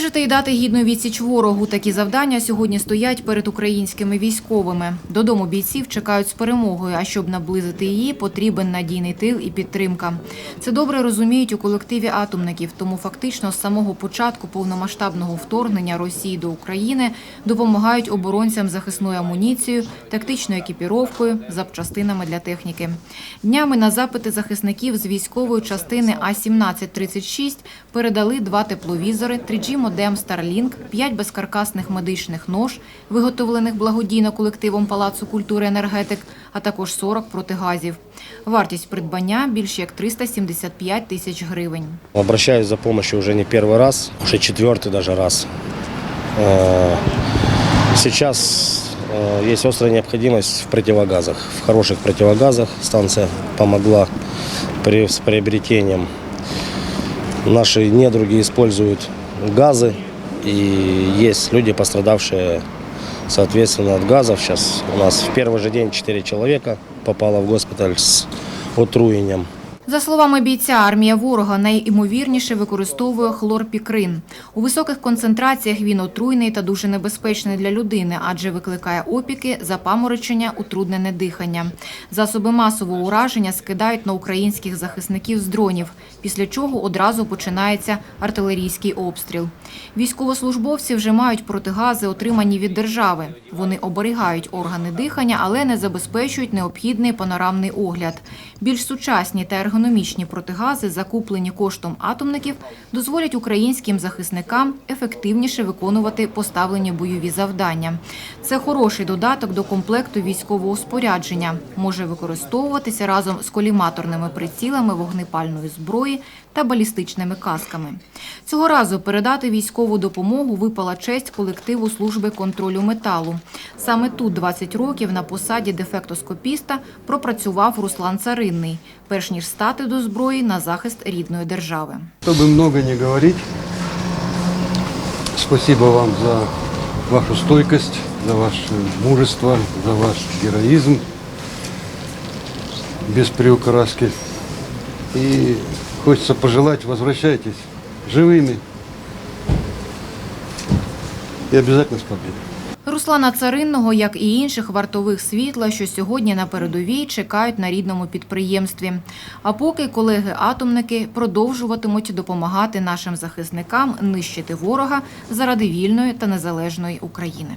Вижити і дати гідну відсіч ворогу. Такі завдання сьогодні стоять перед українськими військовими. Додому бійців чекають з перемогою. А щоб наблизити її, потрібен надійний тил і підтримка. Це добре розуміють у колективі атомників. Тому фактично з самого початку повномасштабного вторгнення Росії до України допомагають оборонцям захисною амуніцією, тактичною екіпіровкою, запчастинами для техніки. Днями на запити захисників з військової частини А-1736 передали два тепловізори, 3G модем Starlink, 5 безкаркасних медичних нож, виготовлених благодійно колективом Палацу культури «Енергетик», а також 40 протигазів. Вартість придбання більше як 375 тисяч гривень. Обращаюсь за помощью уже не первый раз, уже четвертый даже раз. Э, Сейчас э, есть острая необходимость в противогазах, в хороших противогазах. Станция помогла при, с приобретением. Наши недруги используют газы, и есть люди, пострадавшие соответственно от газов. Сейчас у нас в первый же день 4 человека попало в госпиталь с отруєнням. За словами бійця, армія ворога найімовірніше використовує хлорпікрин. У високих концентраціях він отруйний та дуже небезпечний для людини, адже викликає опіки, запаморочення, утруднене дихання. Засоби масового ураження скидають на українських захисників з дронів, після чого одразу починається артилерійський обстріл. Військовослужбовці вже мають протигази, отримані від держави. Вони оберігають органи дихання, але не забезпечують необхідний панорамний огляд. Більш сучасні та ергономічні протигази, закуплені коштом атомників, дозволять українським захисникам ефективніше виконувати поставлені бойові завдання. Це хороший додаток до комплекту військового спорядження. Може використовуватися разом з коліматорними прицілами вогнепальної зброї та балістичними касками. Цього разу передати військову допомогу випала честь колективу служби контролю металу. Саме тут 20 років на посаді дефектоскопіста пропрацював Руслан Царинний, перш ніж стати до зброї на захист рідної держави. Чтобы много не говорить, спасибо вам за вашу стойкость, за ваше мужество, за ваш героизм без приукраски. И хочется пожелать, возвращайтесь живыми и обязательно с победой. Руслана Царинного, як і інших вартових світла, що сьогодні на передовій чекають на рідному підприємстві. А поки колеги-атомники продовжуватимуть допомагати нашим захисникам нищити ворога заради вільної та незалежної України.